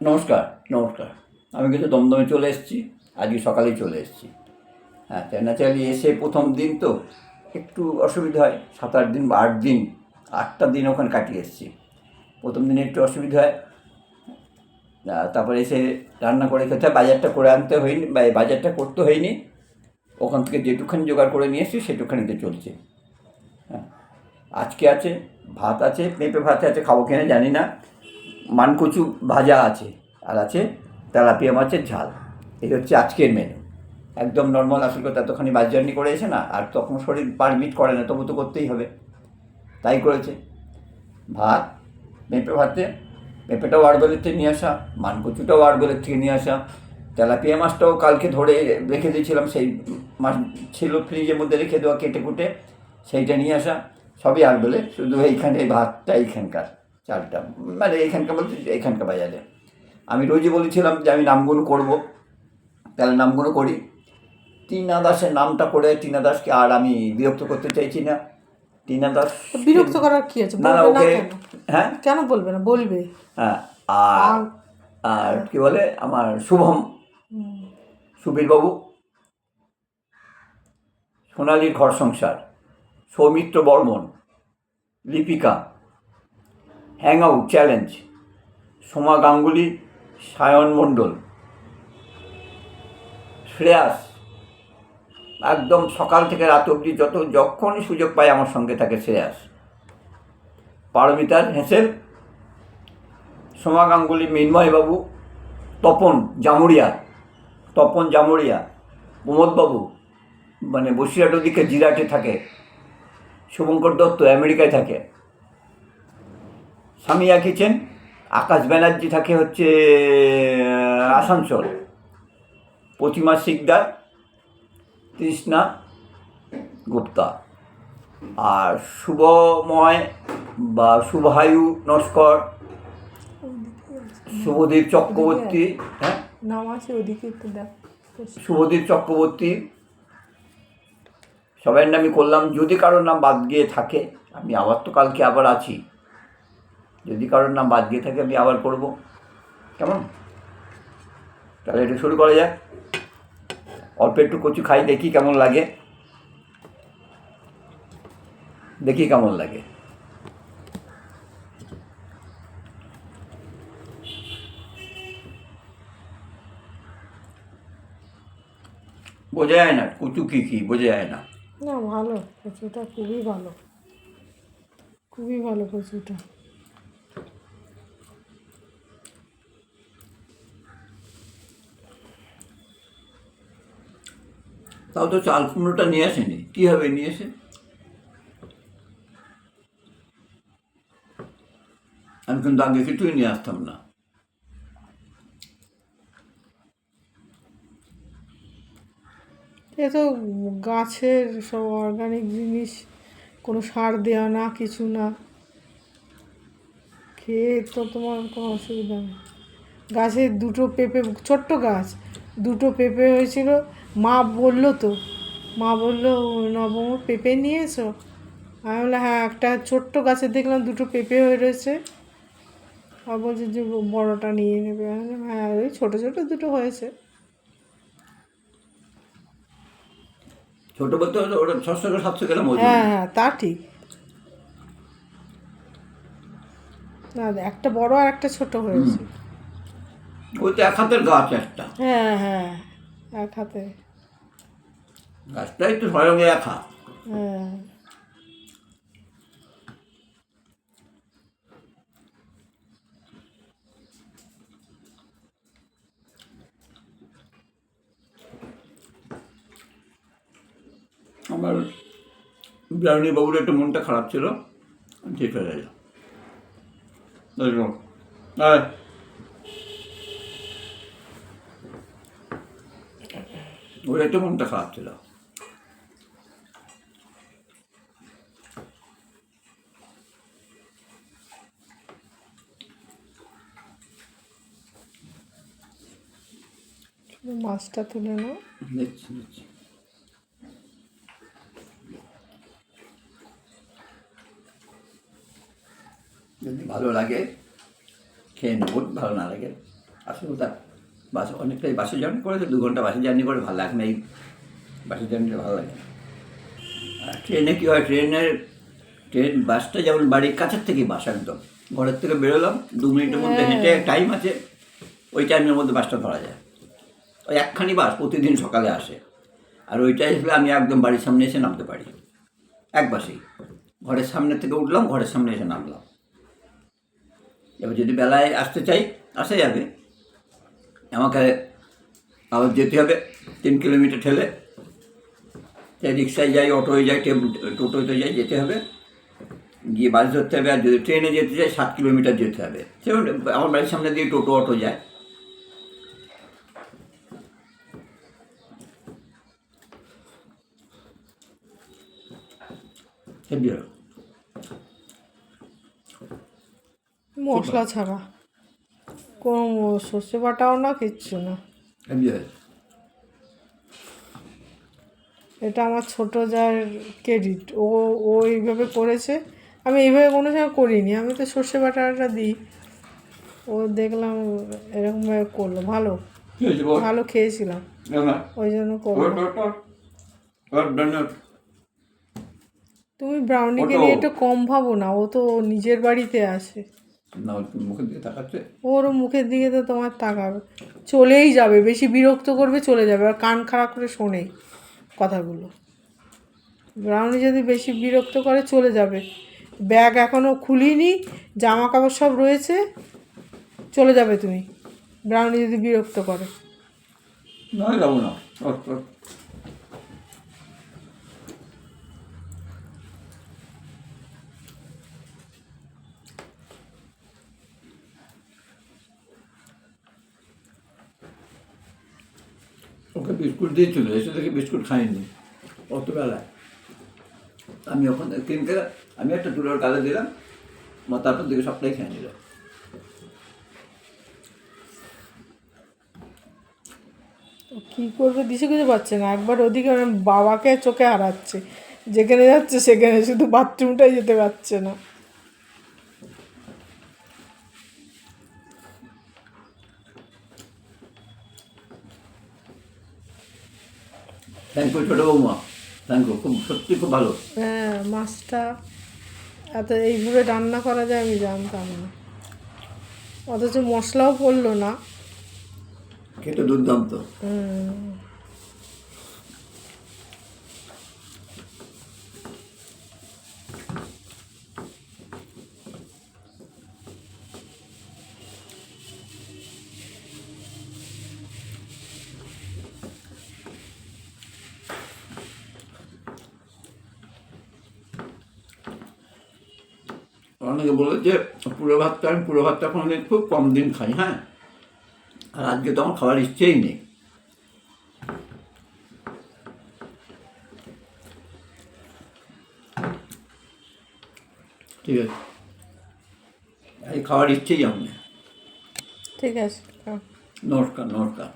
নমস্কার নমস্কার। আমি কিন্তু দমদমে চলে এসেছি, আজকে সকালেই চলে এসেছি। হ্যাঁ ন্যাচারালি এসে প্রথম দিন তো একটু অসুবিধা হয়, সাত আট দিন বা আট দিন, আটটা দিন ওখানে কাটিয়ে এসেছি। প্রথম দিনে একটু অসুবিধা হয় তারপরে এসে রান্না করে খেতে বাজারটা করে আনতে হয়নি, বা বাজারটা করতে হয়নি, ওখান থেকে যেটুখানি জোগাড় করে নিয়ে এসেছি, সেটুখানিতে চলছে। হ্যাঁ আজকে আছে, ভাত আছে, পেঁপে ভাত আছে, খাব কিনা জানি না। মানকচু ভাজা আছে আর আছে তেলাপিয়া মাছের ঝাল। এই হচ্ছে আজকের মেনু একদম নর্মাল আসল কথা, এতখানি বাস জার্নি করে এসে না, আর তখন শরীর পারমিট করে না, তবু তো করতেই হবে। তাই করেছে। ভাত পেঁপে ভাতে পেঁপেটাও আড়বেলের থেকে নিয়ে আসা, মানকচুটাও আড়বেলের থেকে নিয়ে আসা। তেলাপিয়া মাছটাও কালকে ধরে রেখে দিয়েছিলাম, সেই মাছ ছিল ফ্রিজের মধ্যে রেখে দেওয়া কেটে কুটে, সেইটা নিয়ে আসা। সবই আড়বেলে শুধু এইখানে এই ভাতটা এইখানকার। চালটা। মানে এইখানকার বলতে এইখানকার বাজারে। আমি রোজই বলেছিলাম যে আমি নামগুলো করব। তাহলে নামগুলো করি। টিনা দাসের নামটা করে টিনা দাসকে আর আমি বিরক্ত করতে চাইছি না। টিনা দাস বিরক্ত করার কি আছে? না ওকে হ্যাঁ? কেন বলবে না? বলবে। হ্যাঁ আর আর? কি বলে? আমার শুভম। সুবীরবাবু সোনালির ঘর সংসার। Soumitra Barman. Lipika. Hang out challenge Soma Ganguly, Sayan Mondal, Shreyas. একদম সকাল থেকে রাত অবধি যত যখনই সুযোগ পায় আমার সঙ্গে থাকে শ্রেয়াস। পারমিতার হেসেল, সোমা গাঙ্গুলি মিন্ময়বাবু তপন জামুরিয়া তপন জামুরিয়া প্রমোদবাবু মানে বসিরহাট ওদিকে জিরাটে থাকে, শুভঙ্কর দত্ত আমেরিকায় থাকে। সামিয়া কিচেন আকাশ ব্যানার্জি থাকে হচ্ছে আসানসোল। প্রতিমা শিকদার তৃষ্ণা গুপ্তা। আর শুভময় বা শুভায়ু নস্কর শুভদীপ চক্রবর্তী হ্যাঁ? শুভদীপ চক্রবর্তী। সবাই নামই করলাম। যদি কারোর নাম বাদ গিয়ে থাকে আমি আবার তো কালকে আবার আছি। যদি কারোর নাম বাদ দিয়ে থাকে, আমি আবার করব। কেমন? তাহলে একটু শুরু করা যাক। অল্প একটু কচু খাই, দেখি কেমন লাগে। দেখি কেমন লাগে। বোঝা যায় না কচু কী কী, বোঝা যায় না। না, ভালো কচুটা, খুবই ভালো। খুবই ভালো কচুটা। তাও তো চাল কুমড়োটা নিয়ে আসেনি। কীভাবে নিয়ে এসে? আমি কিন্তু আগে কিছুই নিয়ে আসতাম না। এ তো গাছের সব অর্গানিক জিনিস, কোনো সার দেওয়া না, কিছু না। খেয়ে তো তোমার কোনো অসুবিধা নেই। গাছের দুটো পেঁপে, ছোট্ট গাছ। দুটো পেঁপে হয়েছিল। মা বলল তো মা বলল নবম পেঁপে নিয়ে এসো। আমি বললাম হ্যাঁ একটা ছোট্ট গাছে দেখলাম দুটো পেঁপে হয়ে রয়েছে। আর বলছে যে বড়টা নিয়ে নেবে। হ্যাঁ ওই ছোটো ছোটো দুটো হয়েছে। ছোটো বলতে ওটা ছশো সাতশো গ্রাম হ্যাঁ হ্যাঁ তা ঠিক। না একটা বড় আর একটা ছোট হয়েছে। ওই তো এক হাতের গাছ একটা। হ্যাঁ হ্যাঁ এক হাতে। গাছটাই তো স্বয়ং এক হাত। হ্যাঁ। আমার ব্রাউনি বাবুর একটু মনটা খারাপ ছিল ঠিক হয়ে গেল দেখো ওর একটু মনটা খারাপ ছিল। মাছটা তুলে নাও। নিচ্ছি নিচ্ছি। যদি ভালো লাগে খেয়ে নেব ভালো না লাগে আসলে বাস অনেকটাই বাসে জার্নি করে দু ঘণ্টা বাসে জার্নি করে ভালো লাগে না এই বাসে জার্নিটা ভালো লাগে আর ট্রেনে কী হয় ট্রেনের ট্রেন বাসটা যেমন বাড়ির কাছের থেকে বাস একদম। ঘরের থেকে বেরোলাম দু মিনিটের মধ্যে হেঁটে টাইম আছে ওই টাইমের মধ্যে বাসটা ধরা যায়। ওই একখানি বাস প্রতিদিন সকালে আসে। আর ওইটাই হলে আমি একদম বাড়ির সামনে এসে নামতে পারি। এক বাসেই। ঘরের সামনে থেকে উঠলাম ঘরের সামনে এসে নামলাম। এবার যদি বেলায় আসতে চাই আসা যাবে। আমাকে আবার যেতে হবে। তিন কিলোমিটার ঠেলে। তাই রিক্সায় যাই, অটোয় যাই টোটোতে যাই, যেতে হবে। গিয়ে বাস ধরতে হবে। আর যদি ট্রেনে যেতে চাই, সাত কিলোমিটার যেতে হবে। সেরকম আমার বাড়ির সামনে দিয়ে টোটো, অটো যায়। মশলা ছাড়া। কোনো সর্ষে বাটাও না কিচ্ছু না। এটা আমার ছোট যার ক্রেডিট ও ও এইভাবে করেছে। আমি এইভাবে কোনো সময় করিনি। আমি তো সর্ষে বাটাটা দিই। ও দেখলাম এরকমভাবে করল। ভালো? ভালো খেয়েছিলাম। ওই জন্য। তুমি ব্রাউনিকে নিয়ে একটু কম ভাবো না। ও তো নিজের বাড়িতে আসে না মুখের দিকে তাকাচ্ছে? ওর মুখের দিকে তো তোমার তাকাবে। চলেই যাবে বেশি বিরক্ত করবে চলে যাবে। আর কান খারাপ করে শোনেই কথাগুলো। ব্রাউনি যদি বেশি বিরক্ত করে চলে যাবে। ব্যাগ এখনও খুলিনি জামা কাপড় সব রয়েছে চলে যাবে তুমি। ব্রাউনি যদি বিরক্ত করে। না যাব না। ওকে বিস্কুট দিয়েছিল এসে থেকে বিস্কুট খাইনি। অত বেলায় আমি ওখান কিনতে আমি একটা তুলোর কালে দিলাম, মা তারপর দিকে সবটাই খেয়ে নিল। কী করবে, দিশে খুঁজে পাচ্ছে না। একবার ওদিকে বাবাকে চোখে হারাচ্ছে। যেখানে যাচ্ছে, সেখানে শুধু বাথরুমটাই যেতে পারছে না। থ্যাংক ইউ ছোটো বৌমা। থ্যাংক ইউ খুব সত্যি খুব ভালো। হ্যাঁ মাছটা এত এইভাবে রান্না করা যায় আমি জানতাম না। অথচ মশলাও পড়ল না। খেতে দুর্দান্ত। হুম, অনেকে বলে যে পুরো ভাতটা আমি পুরো ভাতটা কোনোদিন খুব কম দিন খাই হ্যাঁ? আর আজকে তো আমার খাওয়ার ইচ্ছেই নেই। ঠিক আছে। এই খাওয়ার ইচ্ছেই আমার ঠিক আছে নমস্কার নমস্কার।